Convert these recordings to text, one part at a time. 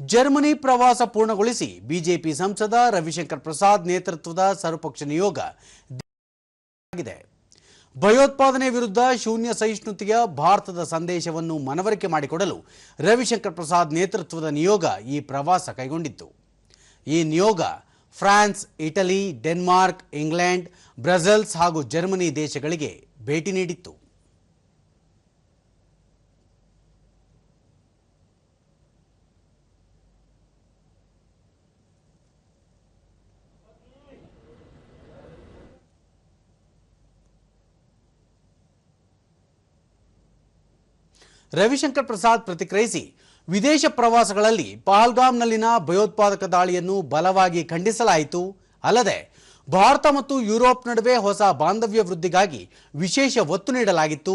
Germany ಪ್ರವಾಸ ಪೂರ್ಣಗೊಳಿಸಿ BJP ಸಂಸದ ರವಿಶಂಕರ್ ಪ್ರಸಾದ್ ನೇತೃತ್ವದ ಸರ್ವಪಕ್ಷ ನಿಯೋಗ ಭಯೋತ್ಪಾದನೆ ವಿರುದ್ಧ ಶೂನ್ಯ ಸಹಿಷ್ಣುತೆಯ ಭಾರತದ ಸಂದೇಶವನ್ನು ಮನವರಿಕೆ ಮಾಡಿಕೊಡಲು ರವಿಶಂಕರ್ ಪ್ರಸಾದ್ ನೇತೃತ್ವದ ನಿಯೋಗ ಈ ಪ್ರವಾಸ ಕೈಗೊಂಡಿತ್ತು. ಈ ನಿಯೋಗ France, Italy, Denmark, England Brazils ಹಾಗೂ ಜರ್ಮನಿ ದೇಶಗಳಿಗೆ ಭೇಟಿ ನೀಡಿತ್ತು. ರವಿಶಂಕರ್ ಪ್ರಸಾದ್ ಪ್ರತಿಕ್ರಿಯಿಸಿ ವಿದೇಶ ಪ್ರವಾಸಗಳಲ್ಲಿ ಪಹಲ್ಗಾಮ್ನಲ್ಲಿನ ಭಯೋತ್ಪಾದಕ ದಾಳಿಯನ್ನು ಬಲವಾಗಿ ಖಂಡಿಸಲಾಯಿತು ಅಲ್ಲದೆ ಭಾರತ ಮತ್ತು ಯುರೋಪ್ ನಡುವೆ ಹೊಸ ಬಾಂಧವ್ಯ ವೃದ್ಧಿಗಾಗಿ ವಿಶೇಷ ಒತ್ತು ನೀಡಲಾಗಿತ್ತು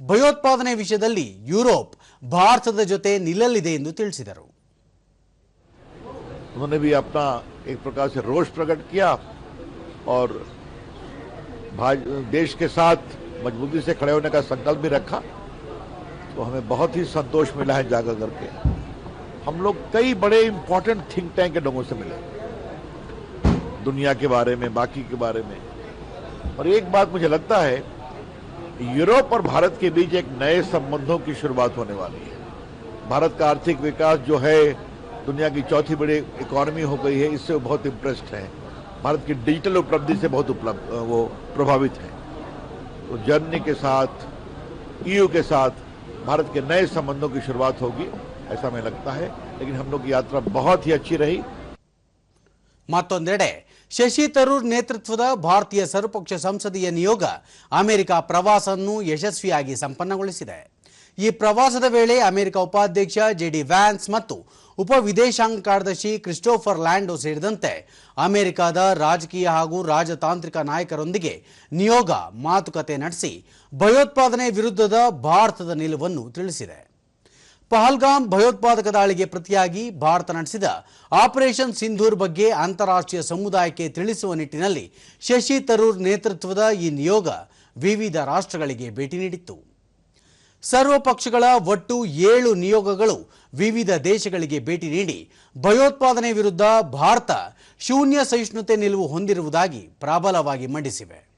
ಭಯೋತ್ಪಾದನೆ ವಿಷಯದಲ್ಲಿ ಯುರೋಪ್ ಭಾರತದ ಜೊತೆ ನಿಲ್ಲಲಿದೆ ಎಂದು ತಿಳಿಸಿದರು उन्होंने भी अपना एक प्रकार से रोष प्रकट किया और भाज देश के साथ मजबूती से खड़े होने का संकल्प भी रखा तो हमें बहुत ही संतोष मिला है जाकर करके हम लोग कई बड़े इंपॉर्टेंट थिंक टैंक के लोगों से मिले। दुनिया के बारे में, बाकी के बारे में। और एक बात मुझे लगता है, यूरोप और भारत के बीच एक नए संबंधों की शुरुआत होने वाली है। भारत का आर्थिक विकास जो है, दुनिया की चौथी बड़ी इकोनॉमी हो गई है, इससे वो बहुत इम्प्रेस्ड है। भारत की डिजिटल उपलब्धि से बहुत उपलब्ध, वो प्रभावित है। तो जर्मनी के साथ ईयू के साथ भारत के नए संबंधों की शुरुआत होगी ऐसा हमें लगता है लेकिन हम लोग की यात्रा बहुत ही अच्छी रही ಮತ್ತೊಂದೆಡೆ ಶಶಿ ತರೂರ್ ನೇತೃತ್ವದ ಭಾರತೀಯ ಸರ್ವಪಕ್ಷ ಸಂಸದೀಯ ನಿಯೋಗ ಅಮೆರಿಕ ಪ್ರವಾಸವನ್ನು ಯಶಸ್ವಿಯಾಗಿ ಸಂಪನ್ನಗೊಳಿಸಿದೆ ಈ ಪ್ರವಾಸದ ವೇಳೆ ಅಮೆರಿಕ ಉಪಾಧ್ಯಕ್ಷ ಜೆಡಿ ವ್ಯಾನ್ಸ್ ಮತ್ತು ಉಪ ವಿದೇಶಾಂಗ ಕಾರ್ಯದರ್ಶಿ ಕ್ರಿಸ್ಟೋಫರ್ ಲ್ಯಾಂಡೋ ಸೇರಿದಂತೆ ಅಮೆರಿಕದ ರಾಜಕೀಯ ಹಾಗೂ ರಾಜತಾಂತ್ರಿಕ ನಾಯಕರೊಂದಿಗೆ ನಿಯೋಗ ಮಾತುಕತೆ ನಡೆಸಿ ಭಯೋತ್ಪಾದನೆ ವಿರುದ್ಧದ ಭಾರತದ ನಿಲುವನ್ನು ತಿಳಿಸಿದೆ. ಪಹಲ್ಗಾಮ್ ಭಯೋತ್ಪಾದಕ ದಾಳಿಗೆ ಪ್ರತಿಯಾಗಿ ಭಾರತ ನಡೆಸಿದ ಆಪರೇಷನ್ ಸಿಂಧೂರ್ ಬಗ್ಗೆ ಅಂತಾರಾಷ್ಟ್ರೀಯ ಸಮುದಾಯಕ್ಕೆ ತಿಳಿಸುವ ನಿಟ್ಟಿನಲ್ಲಿ ಶಶಿ ತರೂರ್ ನೇತೃತ್ವದ ಈ ನಿಯೋಗ ವಿವಿಧ ರಾಷ್ಟ್ರಗಳಿಗೆ ಭೇಟಿ ನೀಡಿತ್ತು. ಸರ್ವ ಪಕ್ಷಗಳ ಒಟ್ಟು ಏಳು ನಿಯೋಗಗಳು ವಿವಿಧ ದೇಶಗಳಿಗೆ ಭೇಟಿ ನೀಡಿ ಭಯೋತ್ಪಾದನೆ ವಿರುದ್ಧ ಭಾರತ ಶೂನ್ಯ ಸಹಿಷ್ಣುತೆ ನಿಲುವು ಹೊಂದಿರುವುದಾಗಿ ಪ್ರಬಲವಾಗಿ ಮಂಡಿಸಿವೆ.